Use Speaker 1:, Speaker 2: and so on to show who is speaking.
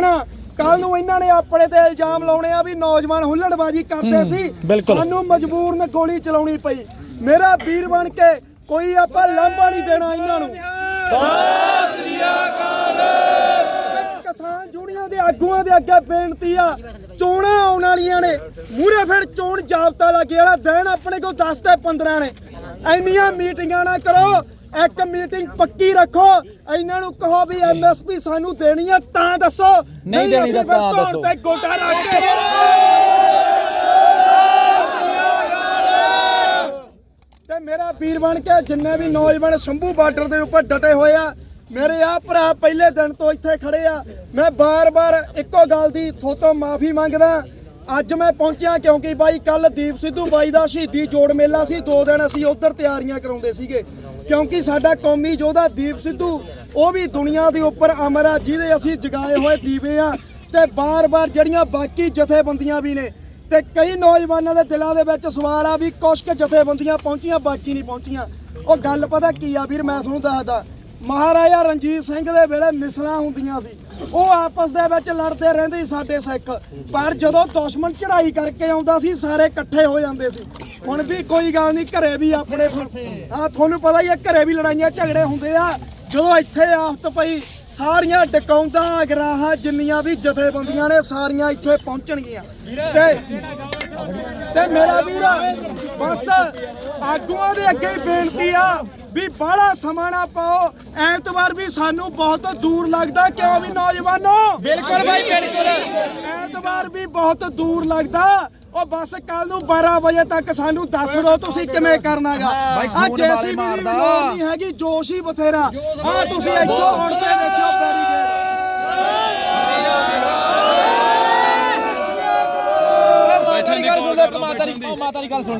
Speaker 1: ਦੇਣਾ ਕੱਲ ਨੂੰ ਇਹਨਾਂ ਨੇ ਆਪਣੇ ਤੇ ਇਲਜ਼ਾਮ ਲਾਉਣੇ ਆ ਵੀ ਨੌਜਵਾਨ ਹੁੱਲੜਬਾਜੀ ਕਰਦੇ ਸੀ। ਸਾਨੂੰ ਮਜਬੂਰਨ ਗੋਲੀ ਚਲਾਉਣੀ ਪਈ। ਮੇਰਾ ਵੀਰ ਬਣ ਕੇ ਕੋਈ ਆਪਾਂ ਲਾਂਭਾ ਨਹੀਂ ਦੇਣਾ ਇਹਨਾਂ ਨੂੰ। ਤੇ ਕਿਸਾਨ ਜੁੜੀਆਂ ਦੇ ਆਗੂਆਂ ਦੇ ਅੱਗੇ ਬੇਨਤੀ ਆ ਚੋਣਾਂ ਆਉਣ ਵਾਲੀਆਂ ਨੇ। ਮੂਰੇ ਫਿਰ ਚੋਣ ਜਾਬਤਾ ਲੱਗੇ ਵਾਲਾ ਦਿਨ ਆਪਣੇ ਕੋਲ 10 ਤੇ 15 ਨੇ। ਇੰਨੀਆਂ ਮੀਟਿੰਗਾਂ ਨਾ ਕਰੋ ਇੱਕ ਮੀਟਿੰਗ ਪੱਕੀ ਰੱਖੋ। ਇਹਨਾਂ ਨੂੰ ਕਹੋ ਵੀ ਐਮਐਸਪੀ ਸਾਨੂੰ ਦੇਣੀ ਆ ਤਾਂ ਦੱਸੋ।
Speaker 2: ਨਹੀਂ ਦੇਣੀ ਤਾਂ ਦੱਸੋ।
Speaker 1: ਤੇ ਗੋਟਾ ਰੱਖ ਕੇ ਤੇ ਮੇਰਾ ਵੀਰ ਬਣ ਕੇ ਜਿੰਨੇ ਵੀ ਨੌਜਵਾਨ ਸ਼ੰਭੂ ਬਾਰਡਰ ਦੇ ਉੱਪਰ ਡਟੇ ਹੋਏ ਆ ਮੇਰੇ ਆ ਭਰਾ ਪਹਿਲੇ ਦਿਨ ਤੋਂ ਇੱਥੇ ਖੜੇ ਆ। ਮੈਂ ਬਾਰ-ਬਾਰ ਇੱਕੋ ਗੱਲ ਦੀ ਥੋਤੋਂ ਮਾਫੀ ਮੰਗਦਾ। ਅੱਜ ਮੈਂ ਪਹੁੰਚਿਆ ਕਿਉਂਕਿ ਬਾਈ ਕੱਲ ਦੀਪ ਸਿੱਧੂ ਬਾਈ ਦਾ ਸ਼ਹੀਦੀ ਜੋੜ ਮੇਲਾ ਸੀ। ਦੋ ਦਿਨ ਅਸੀਂ ਉਧਰ ਤਿਆਰੀਆਂ ਕਰਾਉਂਦੇ ਸੀਗੇ। ਕਿਉਂਕਿ ਸਾਡਾ ਕੌਮੀ ਯੋਧਾ ਦੀਪ ਸਿੱਧੂ, ਉਹ ਵੀ ਦੁਨੀਆ ਦੇ ਉੱਪਰ ਅਮਰ ਆ, ਜਿਹਦੇ ਅਸੀਂ ਜਗਾਏ ਹੋਏ ਦੀਵੇ ਆ ਤੇ ਬਾਰ-ਬਾਰ ਜਿਹੜੀਆਂ ਬਾਕੀ ਜਥੇਬੰਦੀਆਂ ਵੀ ਨੇ ਤੇ ਕਈ ਨੌਜਵਾਨਾਂ ਦੇ ਦਿਲਾਂ ਦੇ ਵਿੱਚ ਸਵਾਲ ਆ ਵੀ ਕੁਛ ਕੁ ਜਥੇਬੰਦੀਆਂ ਪਹੁੰਚੀਆਂ, ਬਾਕੀ ਨਹੀਂ ਪਹੁੰਚੀਆਂ। ਉਹ ਗੱਲ ਪਤਾ ਕੀ ਆ ਵੀਰ, ਮੈਂ ਤੁਹਾਨੂੰ ਦੱਸਦਾ, ਮਹਾਰਾਜਾ ਰਣਜੀਤ ਸਿੰਘ ਦੇ ਵੇਲੇ ਮਿਸਲਾਂ ਹੁੰਦੀਆਂ ਸੀ। ਉਹ ਆਪਸ ਦੇ ਵਿੱਚ ਲੜਦੇ ਰਹਿੰਦੇ ਸੀ ਸਾਡੇ ਸਿੱਖ। ਪਰ ਜਦੋਂ ਦੁਸ਼ਮਣ ਚੜ੍ਹਾਈ ਕਰਕੇ ਆਉਂਦਾ ਸੀ, ਸਾਰੇ ਇਕੱਠੇ ਹੋ ਜਾਂਦੇ ਸੀ। ਹੁਣ ਵੀ ਕੋਈ ਗੱਲ ਨਹੀਂ, ਘਰੇ ਵੀ ਆਪਣੇ ਆ ਤੁਹਾਨੂੰ ਪਤਾ ਹੀ ਆ ਘਰੇ ਵੀ ਲੜਾਈਆਂ ਝਗੜੇ ਹੁੰਦੇ ਆ। ਜਦੋਂ ਇੱਥੇ ਆਫਤ ਪਈ, ਸਾਰੀਆਂ ਡਕਾਉਂਦਾ, ਅਗਰਾਹਾਂ ਜਿੰਨੀਆਂ ਵੀ ਜਥੇਬੰਦੀਆਂ ਨੇ, ਸਾਰੀਆਂ ਇੱਥੇ ਪਹੁੰਚਣਗੀਆਂ। ਤੇ ਤੇ ਮੇਰਾ ਵੀਰ, ਬਸ ਆਗੂਆਂ ਦੇ ਅੱਗੇ ਹੀ ਬੇਨਤੀ ਆ ਵੀ ਬਾਹਲਾ ਸਮਾਂ ਨਾ ਪਾਓ। ਐਤਵਾਰ ਵੀ ਸਾਨੂੰ ਬਹੁਤ ਦੂਰ ਲੱਗਦਾ ਕਿਉਂ ਵੀ ਨੌਜਵਾਨੋ?
Speaker 2: ਬਿਲਕੁਲ ਬਾਈ ਬਿਲਕੁਲ।
Speaker 1: ਐਤਵਾਰ ਵੀ ਬਹੁਤ ਦੂਰ ਲੱਗਦਾ। ਉਹ ਬਸ ਕੱਲ ਨੂੰ 12 ਵਜੇ ਤੱਕ ਸਾਨੂੰ ਦੱਸ ਦਿਓ ਤੁਸੀਂ ਕਿਵੇਂ ਕਰਨਾਗਾ। ਆ ਜੇਸੀਬੀ ਦੀ
Speaker 2: ਮਾਰਦਾ।
Speaker 1: ਲੋੜ ਨਹੀਂ ਹੈਗੀ ਜੋਸ਼ ਹੀ ਬਥੇਰਾ। ਆ ਤੁਸੀਂ ਇੱਥੋਂ ਉੜ ਕੇ ਦੇਖਿਓ ਬੈਰੀਗੇਡ
Speaker 2: ਬੈਠਣ ਦੀ ਗੱਲ ਸੁਣ ਲੈ ਮਾਤਾ ਦੀ। ਮਾਤਾ ਦੀ ਗੱਲ ਸੁਣ।